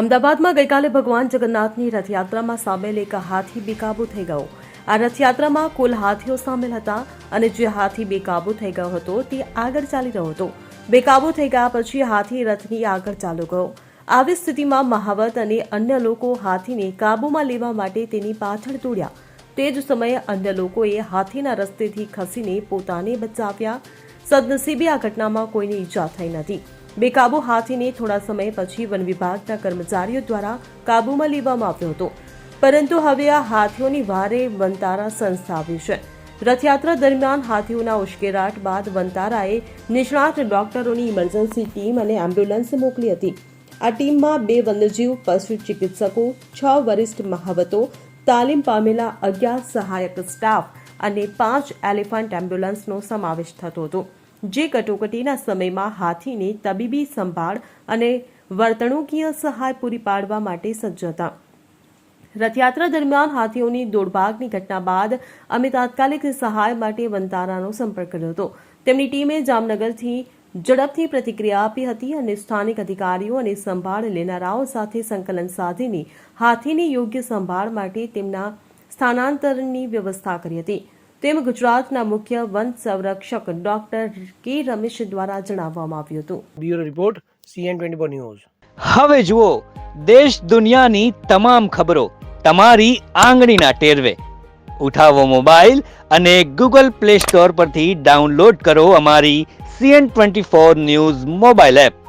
અમદાવાદમાં ગઈકાલે ભગવાન જગન્નાથની રથયાત્રામાં સામેલ એક હાથી બેકાબુ થઈ ગયો. આ રથયાત્રામાં કુલ હાથીઓ સામેલ હતા અને જે હાથી બેકાબુ થઈ ગયો હતો તે આગળ ચાલી રહ્યો હતો. બેકાબુ થઈ ગયા પછી હાથી રથની આગળ ચાલુ ગયો. આવી સ્થિતિમાં મહાવત અને અન્ય લોકો હાથીને કાબૂમાં લેવા માટે તેની પાછળ દોડ્યા. તે જ સમયે અન્ય લોકોએ હાથીના રસ્તેથી ખસીને પોતાને બચાવ્યા. સદનસીબે આ ઘટનામાં કોઈને ઈજા થઈ નથી. બેકાબુ હાથીને થોડા સમય પછી વન વિભાગના કર્મચારીઓ દ્વારા કાબૂમાં લેવામાં આવ્યો હતો. પરંતુ હવે આ હાથીઓની વારે વનતારા સંસ્થાવી છે. રથયાત્રા દરમિયાન હાથીઓના ઉશ્કેરાટ બાદ વનતારાએ નિષ્ણાત ડોક્ટરોની ઇમરજન્સી ટીમ અને એમ્બ્યુલન્સ મોકલી હતી. આ ટીમમાં બે વન્યજીવ, પશુ ચિકિત્સકો, છ વરિષ્ઠ મહાવતો, તાલીમ પામેલા અગિયાર સહાયક સ્ટાફ અને પાંચ એલિફન્ટ એમ્બ્યુલન્સનો સમાવેશ થતો હતો. જે કટોકટીના સમયમાં હાથીને તબીબી સંભાળ અને વર્તણૂકીય સહાય પૂરી પાડવા માટે સજ્જ હતા. રથયાત્રા દરમિયાન હાથીઓની દોડભાગની ઘટના બાદ અમે તાત્કાલિક સહાય માટે વંતારાનો સંપર્ક કર્યો હતો. તેમની ટીમે જામનગરથી ઝડપથી પ્રતિક્રિયા આપી હતી અને સ્થાનિક અધિકારીઓ અને સંભાળ લેનારાઓ સાથે સંકલન સાધીને હાથીની યોગ્ય સંભાળ માટે તેમના સ્થાનાંતરણની વ્યવસ્થા કરી હતી. તેમ ગુજરાતના મુખ્ય વન સંરક્ષક ડોક્ટર કે રમેશ દ્વારા જણાવવામાં આવ્યું હતું. Bureau report CN twenty four news. હવે જુઓ દેશ દુનિયાની તમામ ખબરો તમારી આંગળીના ટેરવે. ઉઠાવો મોબાઈલ અને ગૂગલ પ્લે સ્ટોર પરથી ડાઉનલોડ કરો અમારી CN twenty four news mobile app.